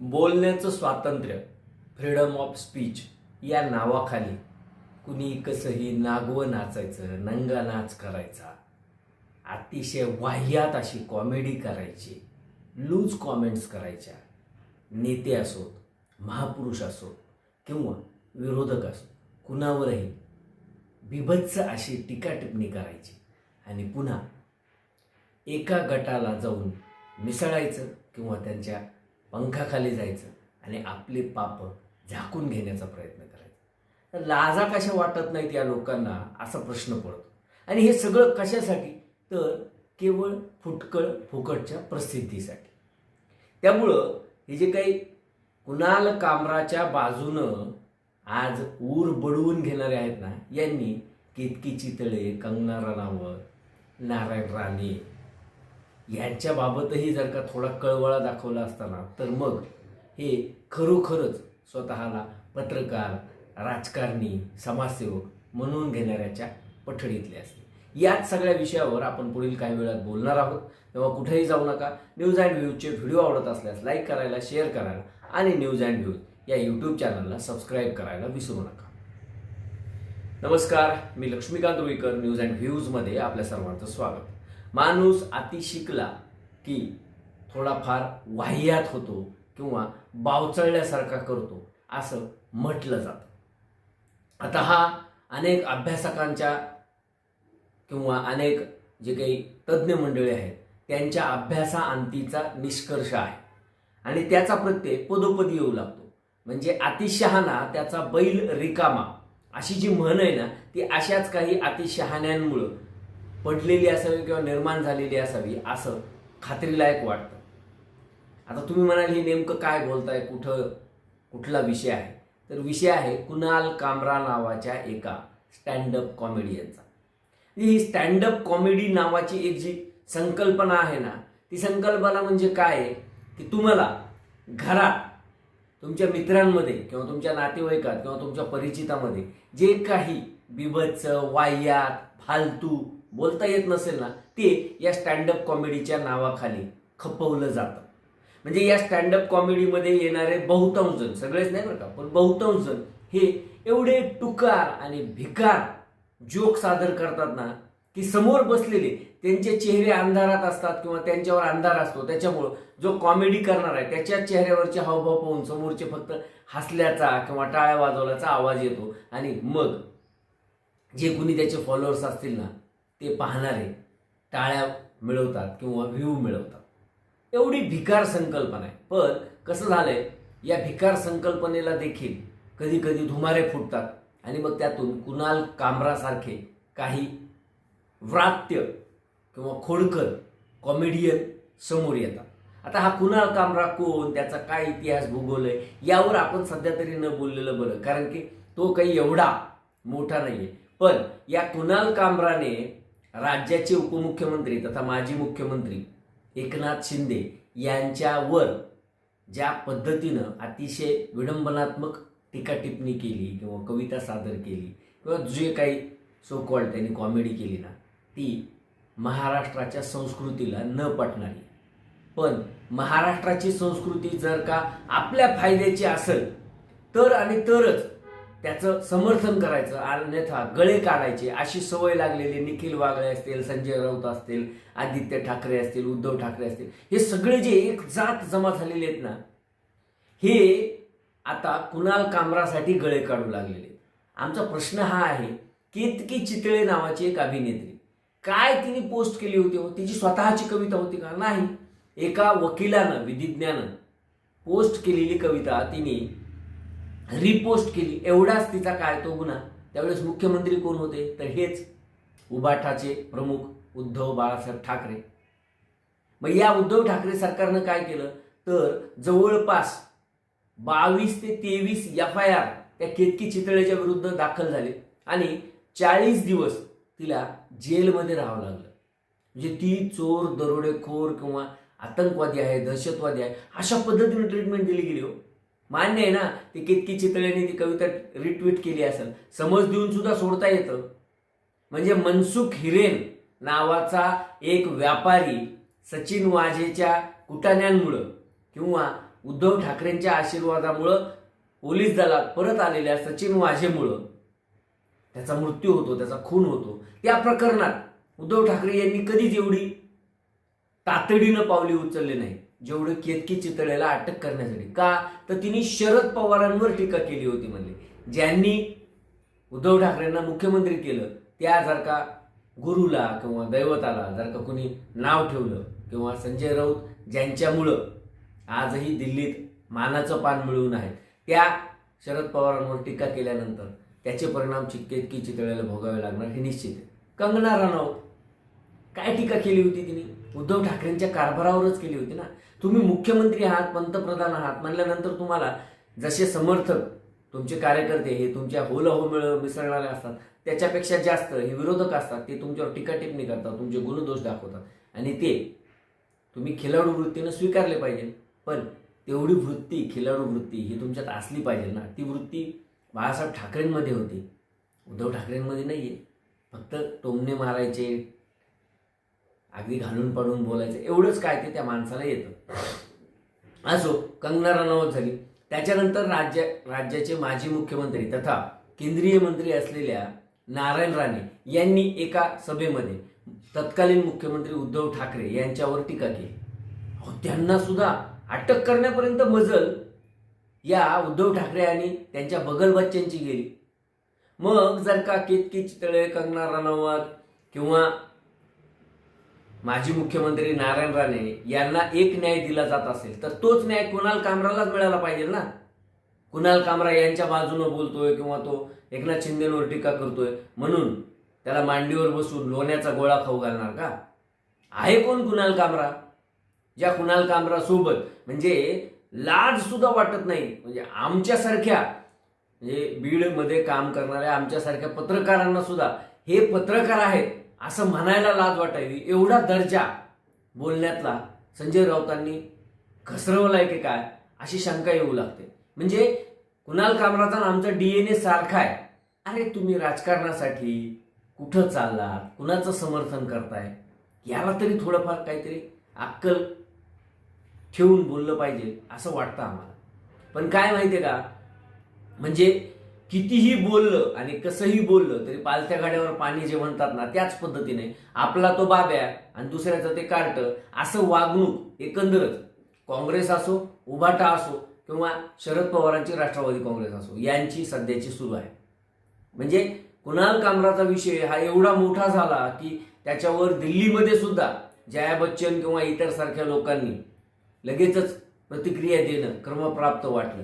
बोलण्याचं स्वातंत्र्य freedom of speech या नावाखाली कुणी कसंही नागवं नाचायचं नंगा नाच करायचा अतिशय वाह्यात अशी कॉमेडी करायची लूज कॉमेंट्स करायच्या नेते असोत महापुरुष असोत किंवा विरोधक असो कुणावरही बिभत्स अशी टीकाटिप्पणी करायची आणि पुन्हा एका गटाला जाऊन मिसळायचं किंवा त्यांच्या पंखाखाली जायचं आणि आपले पाप झाकून घेण्याचा प्रयत्न करायचा. तर लाजा कशा वाटत नाहीत या लोकांना असा प्रश्न पडतो. आणि हे सगळं कशासाठी? तर केवळ फुटकळ फुकटच्या प्रसिद्धीसाठी. त्यामुळं हे जे काही कुणाल कामराच्या बाजूनं आज ऊर बडवून घेणारे आहेत ना यांनी केतकी चितळे कंगना राणावत नारायण राणे यांच्याबाबतही जर का थोडा कळवळा दाखवला असताना तर मग हे खरोखरच स्वतःला पत्रकार राजकारणी समाजसेवक म्हणून घेणाऱ्याच्या पठडीतले असते. याच सगळ्या विषयावर आपण पुढील काही वेळात बोलणार आहोत. तेव्हा कुठेही जाऊ नका. न्यूज अँड व्ह्यूजचे व्हिडिओ आवडत असल्यास लाईक करायला शेअर करायला आणि न्यूज अँड व्ह्यूज या यूट्यूब चॅनलला सबस्क्राईब करायला विसरू नका. नमस्कार मी लक्ष्मीकांत रुईकर न्यूज अँड व्ह्यूजमध्ये आपल्या सर्वांचं स्वागत. माणूस अति शिकला की थोडाफार वाह्यात होतो किंवा बावचळल्यासारखा करतो असं म्हटलं जातं. आता हा अनेक अभ्यासकांच्या किंवा अनेक जे काही तज्ज्ञ मंडळी आहेत त्यांच्या अभ्यासाअंतीचा निष्कर्ष आहे. आणि त्याचा प्रत्यय पदोपदी येऊ लागतो. म्हणजे अतिशहाणा त्याचा बैल रिकामा अशी जी म्हण आहे ना ती अशाच काही अतिशहाण्यांमुळं पडलेली असावी किंवा निर्माण झालेली असावी असं खात्रीलायक वाटतं. आता तुम्ही म्हणाल हे नेमकं काय बोलताय? कुठं कुठला विषय आहे? तर विषय आहे कुणाल कामरा नावाच्या एका स्टँडअप कॉमेडियनचा. ही स्टँडअप कॉमेडी नावाची एक जी संकल्पना आहे ना ती संकल्पना म्हणजे काय आहे? की तुम्हाला घरात तुमच्या मित्रांमध्ये किंवा तुमच्या नातेवाईकात किंवा तुमच्या परिचितामध्ये जे काही बिभत्स वाह्यात फालतू बोलता येत नसेल ना ते या स्टँडअप कॉमेडीच्या नावाखाली खपवलं जातं. म्हणजे या स्टँडअप कॉमेडीमध्ये येणारे बहुतांश जण सगळेच नाही बरं का पण बहुतांश जण हे एवढे टुकार आणि भिकार जोक सादर करतात ना की समोर बसलेले त्यांचे चेहरे अंधारात असतात किंवा त्यांच्यावर अंधार असतो त्याच्यामुळं जो कॉमेडी करणार आहे त्याच्या चेहऱ्यावरचे हावभाव पाहून समोरचे फक्त हसल्याचा किंवा टाळ्या वाजवल्याचा आवाज येतो. आणि मग जे कुणी त्याचे फॉलोअर्स असतील ना ते पाहणारे टाळ्या मिळवतात किंवा व्ह्यू मिळवतात. एवढी भिकार संकल्पना आहे. पण कसं झालंय या भिकार संकल्पनेला देखील कधी कधी धुमारे फुटतात आणि मग त्यातून कुणाल कामरासारखे काही व्रात्य किंवा खोडकर कॉमेडियन समोर येतात. आता हा कुणाल कामरा कोण? त्याचा काय इतिहास भूगोल आहे? यावर आपण सध्या तरी न बोललेलं बरं. कारण की तो काही एवढा मोठा नाही आहे पण या कुणाल कामराने राज्याचे उपमुख्यमंत्री तथा माजी मुख्यमंत्री एकनाथ शिंदे यांच्यावर ज्या पद्धतीनं अतिशय विडंबनात्मक टीका टिप्पणी केली किंवा कविता सादर केली किंवा जे काही सो कॉल्ड त्यांनी कॉमेडी केली ना ती महाराष्ट्राच्या संस्कृतीला न पटणारी. पण महाराष्ट्राची संस्कृती जर का आपल्या फायद्याची असेल तर आणि तरच त्याचं समर्थन करायचं अन्यथा गळे काढायचे. अशी सवय लागलेली निखिल वागळे असतील संजय राऊत असतील आदित्य ठाकरे असतील उद्धव ठाकरे असतील. हे सगळे जे एक जात जमा झालेले आहेत ना हे आता कुणाल कामरासाठी गळे काढू लागलेले आमचा प्रश्न हा आहे केतकी चितळे नावाची एक अभिनेत्री. काय तिने पोस्ट केली होती हो? तिची स्वतःची कविता होती का? नाही. एका वकिलानं विधिज्ञानं पोस्ट केलेली कविता तिने रिपोस्ट केली. एवढाच तिचा काय तो गुन्हा. त्यावेळेस मुख्यमंत्री कोण होते? तर हेच उबाठाचे प्रमुख उद्धव बाळासाहेब ठाकरे. मग या उद्धव ठाकरे सरकारनं काय केलं? तर जवळपास बावीस ते तेवीस एफ आय आर त्या केतकी चितळेच्या विरुद्ध दाखल झाले. आणि चाळीस दिवस तिला जेलमध्ये राहावं लागलं. म्हणजे ती चोर दरोडेखोर किंवा आतंकवादी आहे दहशतवादी आहे अशा पद्धतीने ट्रीटमेंट दिली गेली हो. मान्य आहे ना ती कितकी चितळ्यांनी ती कविता रिट्वीट केली असेल. समज देऊन सुद्धा सोडता येतं. म्हणजे मनसुख हिरेन नावाचा एक व्यापारी सचिन वाझेच्या कुटाण्यांमुळं किंवा उद्धव ठाकरेंच्या आशीर्वादामुळं पोलीस दलात परत आलेल्या सचिन वाझेमुळं त्याचा मृत्यू होतो त्याचा खून होतो. त्या प्रकरणात उद्धव ठाकरे यांनी कधीच एवढी तातडीनं पावली उचलले नाही. जेवढं केतकी चितळेला अटक करण्यासाठी. का? तर तिने शरद पवारांवर टीका केली होती म्हणले. ज्यांनी उद्धव ठाकरेंना मुख्यमंत्री केलं त्या जर का गुरुला किंवा दैवताला जर का कुणी नाव ठेवलं किंवा संजय राऊत ज्यांच्यामुळं आजही दिल्लीत मानाचं पान मिळवून आहे त्या शरद पवारांवर टीका केल्यानंतर त्याचे परिणाम चितकेतकी चितळेला भोगावे लागणार हे निश्चित आहे. कंगना राणावत काय टीका केली होती तिने? उद्धव ठाकरेंच्या कारभारावरच केली होती ना. तुम्ही मुख्यमंत्री आहात पंतप्रधान आहात म्हणल्यानंतर तुम्हाला जसे समर्थक तुमचे कार्यकर्ते हे तुमच्या होलहो मिळ मिसळणारे असतात त्याच्यापेक्षा जास्त हे विरोधक असतात ते तुमच्यावर टीकाटिपणी करतात तुमचे गुणदोष दाखवतात. आणि ते तुम्ही खिलाडू वृत्तीनं स्वीकारले पाहिजे. पण तेवढी वृत्ती खिलाडू वृत्ती ही तुमच्यात असली पाहिजे ना. ती वृत्ती बाळासाहेब ठाकरेंमध्ये होती. उद्धव ठाकरेंमध्ये नाही आहे फक्त टोमणे मारायचे अगदी घालून पाडून बोलायचं. एवढंच काय ते त्या माणसाला येतं. असो कंगना रनावत झाली. त्याच्यानंतर राज्य राज्याचे माजी मुख्यमंत्री तथा केंद्रीय मंत्री असलेल्या नारायण राणे यांनी एका सभेमध्ये तत्कालीन मुख्यमंत्री उद्धव ठाकरे यांच्यावर टीका केली. अहो, त्यांना सुद्धा अटक करण्यापर्यंत मजल या उद्धव ठाकरे आणि त्यांच्या बगल बच्च्यांची गेली. मग जर का केतकी चितळे कंगना रनावत किंवा माजी मुख्यमंत्री नारायण राणे यांना एक न्याय दिला जात असेल तर तोच न्याय कुणाल कामरालाच मिळाला पाहिजे ना? कुणाल कामरा यांच्या बाजूनं बोलतोय किंवा तो एकनाथ शिंदेवर टीका करतोय म्हणून त्याला मांडीवर बसून लोण्याचा गोळा खाऊ घालणार का? आहे कोण कुणाल कामरा? ज्या कुणाल कामरा सोबत म्हणजे लाज सुद्धा वाटत नाही. म्हणजे आमच्यासारख्या म्हणजे बीडमध्ये काम करणाऱ्या आमच्यासारख्या पत्रकारांना सुद्धा हे पत्रकार आहेत असं म्हणायला लाज वाटायची एवढा दर्जा बोलण्यातला संजय राऊतांनी घसरवलाय की काय अशी शंका येऊ लागते. म्हणजे कुणाल कामराचा डी आमचा डीएनए सारखा आहे. अरे तुम्ही राजकारणासाठी कुठं चाललात? कुणाचं समर्थन करताय? याला तरी थोडंफार काहीतरी अक्कल ठेवून बोललं पाहिजे असं वाटतं आम्हाला. पण काय माहितीये का? म्हणजे कितीही बोललं आणि कसंही बोललं तरी पालथ्या गाड्यावर पाणी जे म्हणतात ना त्याच पद्धतीने आपला तो बाब्या आणि दुसऱ्याचं ते कार्ट असं वागणूक एकंदरच काँग्रेस असो उभाटा असो किंवा शरद पवारांची राष्ट्रवादी काँग्रेस असो यांची सध्याची सुरू आहे. म्हणजे कुणाल कामराचा विषय हा एवढा मोठा झाला की त्याच्यावर दिल्लीमध्ये सुद्धा जया बच्चन किंवा इतर सारख्या लोकांनी लगेचच प्रतिक्रिया देणं क्रमप्राप्त वाटलं.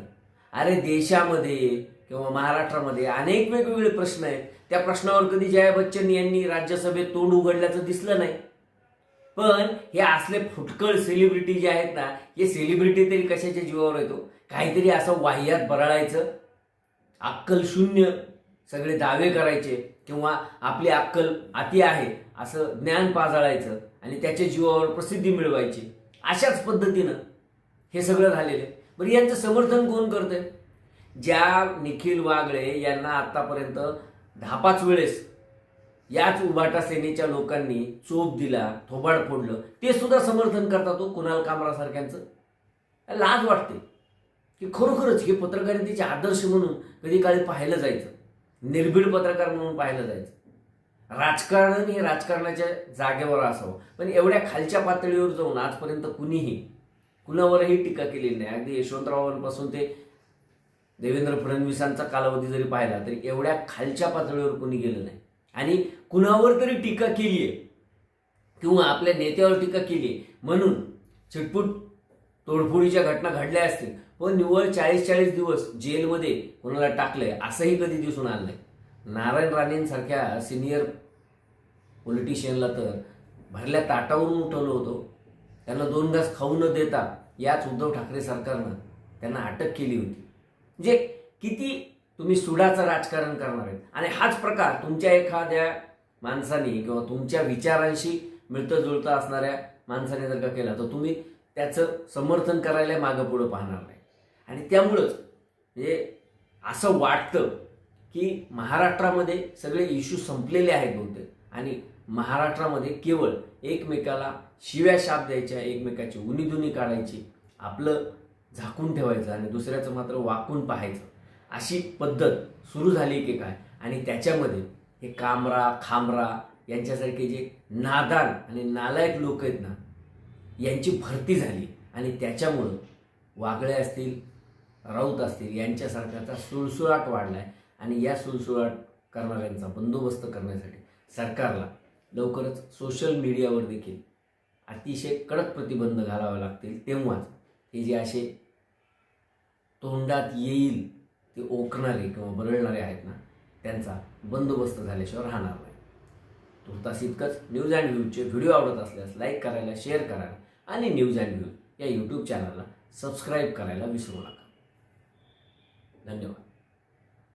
अरे देशामध्ये किंवा महाराष्ट्रामध्ये अनेक वेगवेगळे प्रश्न आहेत. त्या प्रश्नावर कधी जया बच्चन यांनी राज्यसभेत तोंड उघडल्याचं दिसलं नाही. पण हे असले फुटकळ सेलिब्रिटी जे आहेत ना हे सेलिब्रिटी तरी कशाच्या जीवावर येतो काहीतरी असं वाह्यात बरळायचं. अक्कल शून्य सगळे दावे करायचे किंवा आपली अक्कल अति आहे असं ज्ञान पाजाळायचं आणि त्याच्या जीवावर प्रसिद्धी मिळवायची. अशाच पद्धतीनं हे सगळं झालेलं आहे. बरं यांचं समर्थन कोण करतंय? ज्या निखिल वागळे यांना आतापर्यंत दहा पाच वेळेस याच उभाटा सेनेच्या लोकांनी चोप दिला थोबाड फोडलं ते सुद्धा समर्थन करतात तो कुणाल कामरासारख्यांचं लाज वाटते की खरोखरच हे पत्रकारितेचे आदर्श म्हणून कधी काळी पाहिलं जायचं. निर्भीड पत्रकार म्हणून पाहिलं जायचं. राजकारण हे राजकारणाच्या जागेवर असावं. पण एवढ्या खालच्या पातळीवर जाऊन आजपर्यंत कुणीही कुणावरही टीका केलेली नाही. अगदी यशवंतरावांपासून ते देवेंद्र फडणवीसांचा कालावधी जरी पाहिला तरी एवढ्या खालच्या पातळीवर कुणी गेलं नाही. आणि कुणावर तरी टीका केली आहे. किंवा आपल्या नेत्यावर टीका केली आहे. म्हणून चिटपूट तोडफोडीच्या घटना घडल्या असतील पण निव्वळ चाळीस चाळीस दिवस जेलमध्ये कोणाला टाकलंय असंही कधी दिसून आलं नाही. नारायण राणेंसारख्या सिनियर पॉलिटिशियनला तर भरल्या ताटावरून उठवलं होतं. त्यांना दोन घास खाऊ न देता याच उद्धव ठाकरे सरकारनं त्यांना अटक केली होती. म्हणजे किती तुम्ही सुडाचं राजकारण करणार आहेत. आणि हाच प्रकार तुमच्या एखाद्या माणसाने किंवा तुमच्या विचारांशी मिळतं जुळतं असणाऱ्या माणसाने जर का केला तर तुम्ही त्याचं समर्थन करायला मागं पुढं पाहणार नाही. आणि त्यामुळंच म्हणजे असं वाटतं की महाराष्ट्रामध्ये सगळे इश्यू संपलेले आहेत बहुतेक. आणि महाराष्ट्रामध्ये केवळ एकमेकाला शिव्या शाप द्यायच्या एकमेकाची उनीधुनी काढायची आपलं झाकून ठेवायचं आणि दुसऱ्याचं मात्र वाकून पाहायचं. अशी पद्धत सुरू झाली की काय? आणि त्याच्यामध्ये हे कामरा खामरा यांच्यासारखे जे नादान आणि नालायक लोक आहेत ना यांची भरती झाली. आणि त्याच्यामुळं वागळे असतील राऊत असतील यांच्यासारख्याचा सुळसुळाट वाढला आहे आणि या सुळसुळाट करणाऱ्यांचा बंदोबस्त करण्यासाठी सरकारला लवकरच सोशल मीडियावर देखील अतिशय कडक प्रतिबंध घालावे लागतील. तेव्हाच हे जे असे तोंडात येईल ते ओकणारे किंवा बरळणारे आहेत ना त्यांचा बंदोबस्त झाल्याशिवाय राहणार नाही. तुर्तास इतकंच न्यूज अँड व्ह्यूजचे व्हिडिओ आवडत असल्यास लाईक करायला शेअर करायला आणि न्यूज अँड व्ह्यूज या यूट्यूब चॅनलला सबस्क्राईब करायला विसरू नका. धन्यवाद.